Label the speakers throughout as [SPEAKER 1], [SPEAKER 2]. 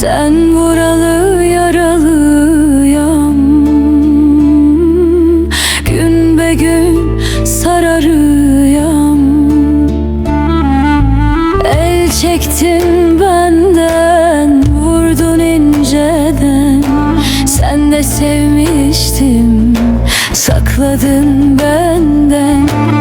[SPEAKER 1] Sen vuralı yaralıyım Gün be gün sararıyım El çektin benden Vurdun inceden. Sen de sevmiştim Sakladın benden.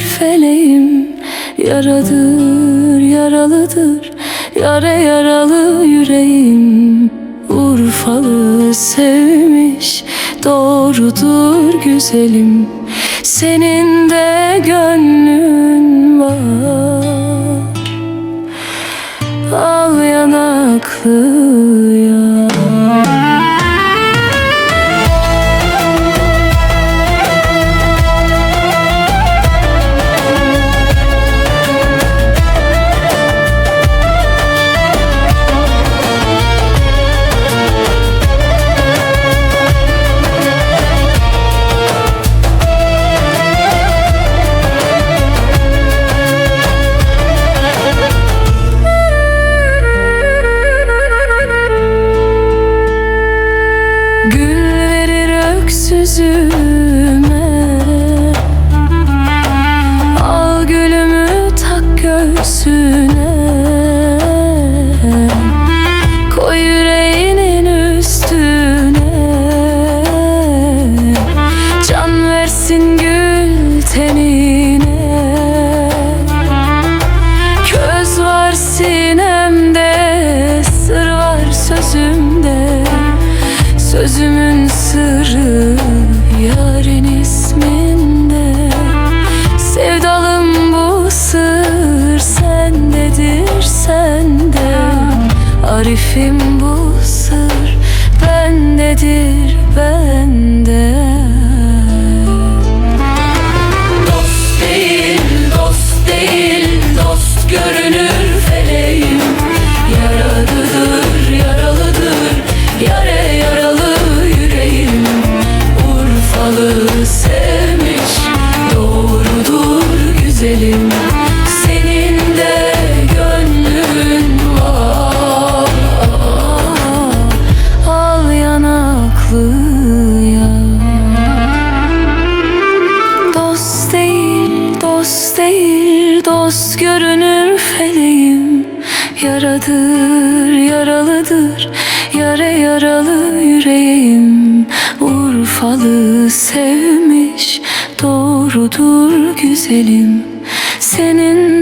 [SPEAKER 1] feleğim. Yaradır, yaralıdır. Yara yaralı yüreğim. Urfalı sevmiş Doğrudur güzelim. Senin de gönlün var. Al yanaklı Gözümün sırrı yarın isminde. Sevdalım bu sır sendedir sende. Arifim bu sır bendedir bende. görünür feleğim Yaradır, yaralıdır, yara yaralı yüreğim. Urfalı sevmiş, doğrudur güzelim. Senin